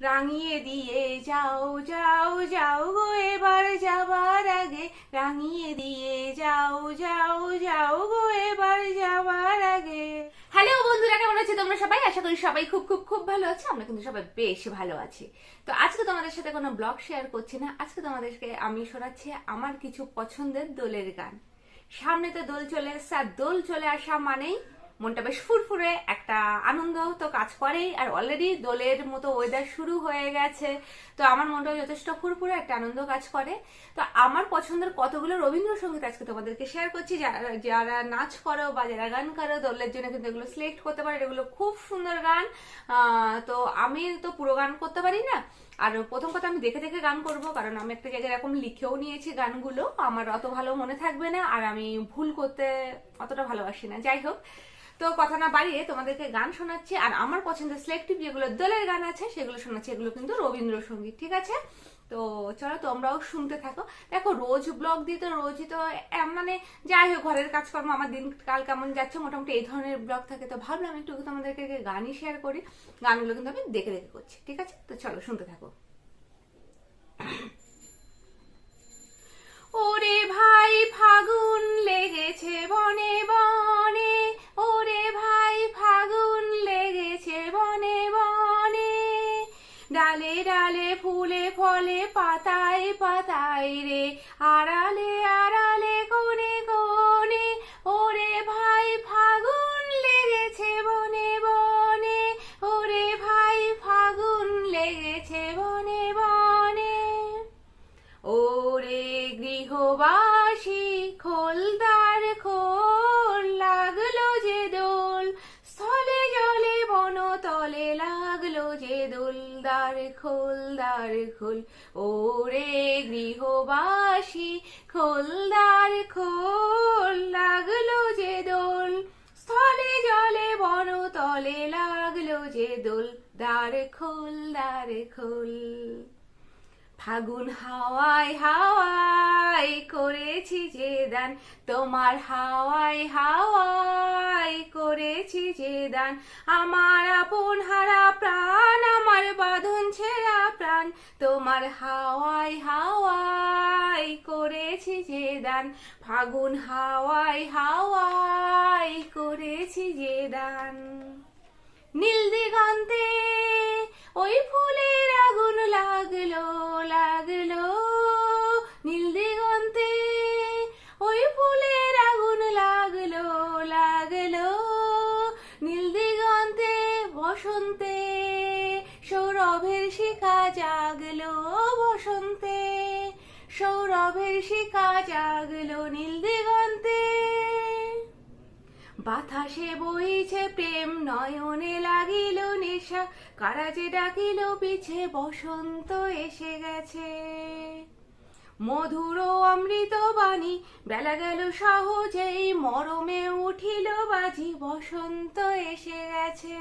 রাঙিয়ে দিয়ে যাও যাও যাও গো, এবার যাবার আগে। রাঙিয়ে দিয়ে যাও যাও যাও গো, এবার যাবার আগে। হ্যালো বন্ধুরা, কেমন আছে তোমরা সবাই? আশা করি সবাই খুব খুব খুব ভালো আছে। আমরা কিন্তু সবাই বেশ ভালো আছি। তো আজকে তোমাদের সাথে কোনো ব্লগ শেয়ার করছি না। আজকে তোমাদেরকে আমি শোনাচ্ছি আমার কিছু পছন্দের দোলের গান। সামনে তো দোল চলে এসছে, আর দোল চলে আসা মানেই মনটা বেশ ফুরফুরে, একটা আনন্দ তো কাজ করেই, আর অলরেডি দোলের মতো ওয়েদার শুরু হয়ে গেছে, তো আমার মনটা যথেষ্ট ফুরফুরে, একটা আনন্দ কাজ করে। তো আমার পছন্দের কতগুলো রবীন্দ্রসঙ্গীত আজকে তোমাদেরকে শেয়ার করছি, যারা যারা নাচ করো বা যারা গান করো, দোলের জন্য কিন্তু এগুলো সিলেক্ট করতে পারো, এগুলো খুব সুন্দর গান। তো আমি তো পুরো গান করতে পারি না, আর প্রথম কথা আমি দেখে দেখে গান করব, কারণ আমি একটা জায়গায় এরকম লিখেও নিয়েছি গানগুলো, আমার অত ভালো মনে থাকবে না, আর আমি ভুল করতে অতটা ভালোবাসি না। যাই হোক তো কথা না বাড়িয়ে তোমাদেরকে গান শোনাচ্ছি, আর আমার পছন্দের সিলেক্টিভ যেগুলো দলের গান আছে, সেগুলো শোনাচ্ছি, এগুলো কিন্তু রবীন্দ্রসঙ্গীত, ঠিক আছে? তো চলো তোমরাও শুনতে থাকো। দেখো, রোজ ব্লগ দিয়ে তো রোজই তো মানে যাই হোক, ঘরের কাজকর্ম, আমার দিনকাল কেমন যাচ্ছে, মোটামুটি এই ধরনের ব্লগ থাকে, তো ভাবলাম একটু তোমাদেরকে গানই শেয়ার করি। গানগুলো কিন্তু আমি দেখে দেখে করছি, ঠিক আছে? তো চলো শুনতে থাকো। ডালে ডালে ফুলে ফলে পাতায় পাতায় রে আড়ালে আড়ালে দোলদার খোলদার খোল, ওরে গৃহবাসী খোলদার খোল, লাগল যে দোল। স্থলে জলে, বনতলে লাগল যে দোল, দ্বার খোল দ্বার খোল। ফাগুন হাওয়াই হাওয়াই করেছি যে দান, তোমার হাওয়াই হাওয়াই করেছি যে দান। আমার আপন তোমার হাওয়াই হাওয়াই করেছি যে দান। ফাগুন হাওয়াই হাওয়াই করেছি যে দান। নীল দিগন্তে ওই ফুলের বসন্তে সৌরভের শিখা জাগলো নীল দিগন্তে। বাতাসে বইছে প্রেম, নয়নে লাগিল নেশা। কারা যে ডাকিল, পিছে বসন্ত এসে গেছে। মধুর অমৃত বাণী, বেলা গেল সহজেই। মরমে উঠিল বাজি, বসন্ত এসে গেছে।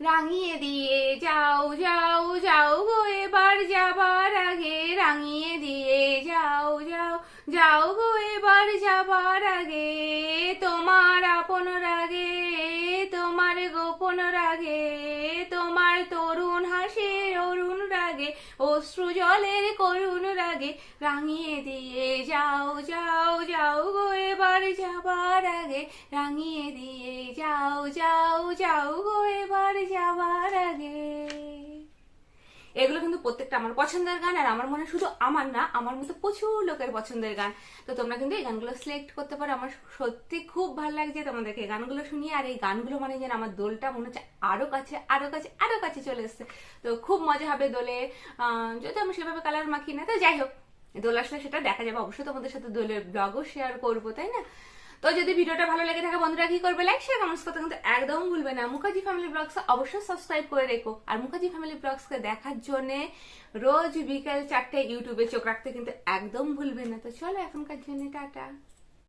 রাঙিয়ে দিয়ে যাও যাও যাবার আগে, তোমার আপন রাগে, তোমার গোপন রাগে, তোমার তরুণ হাসির অরুণ রাগে, অশ্রু জলের করুণ রাগে, রাঙিয়ে দিয়ে যাও যাও যাও গো এবার যাবার আগে, রাঙিয়ে দিয়ে যাও যাও যাও গো এবার যাবার আগে। এগুলো কিন্তু প্রত্যেকটা আমার পছন্দের গান, আর আমার মনে শুধু আমার না, আমার মতো প্রচুর লোকের পছন্দের গান। তো তোমরা কিন্তু এই গানগুলো সিলেক্ট করতে পারো। আমার সত্যি খুব ভালো লাগছে তোমাদেরকে গানগুলো শুনিয়ে, আর এই গানগুলো মানে যেন আমার দোলটা মনে হচ্ছে আরও কাছে আরও কাছে আরও কাছে চলে এসছে। তো খুব মজা হবে দোলে। যদি আমি সেভাবে কালার মাখি না, তো যাই হোক। দোল আসলে সেটা দেখা যাবে। অবশ্যই তোমাদের সাথে দোলের ব্লগও শেয়ার করব, তাই না? তো যদি ভিডিওটা ভালো লেগে থাকে, বন্ধুরা কি করবে? লাইক শেয়ার কমেন্টস করতে কিন্তু একদম ভুলবে না। মুখার্জি ফ্যামিলি ব্লগস অবশ্যই সাবস্ক্রাইব করে রেখো। আর মুখার্জি ফ্যামিলি ব্লগসকে দেখার জন্য রোজ বিকেল চারটে ইউটিউবে চোখ রাখতে কিন্তু একদম ভুলবে না। তো চলো এখনকার জন্য, টাটা।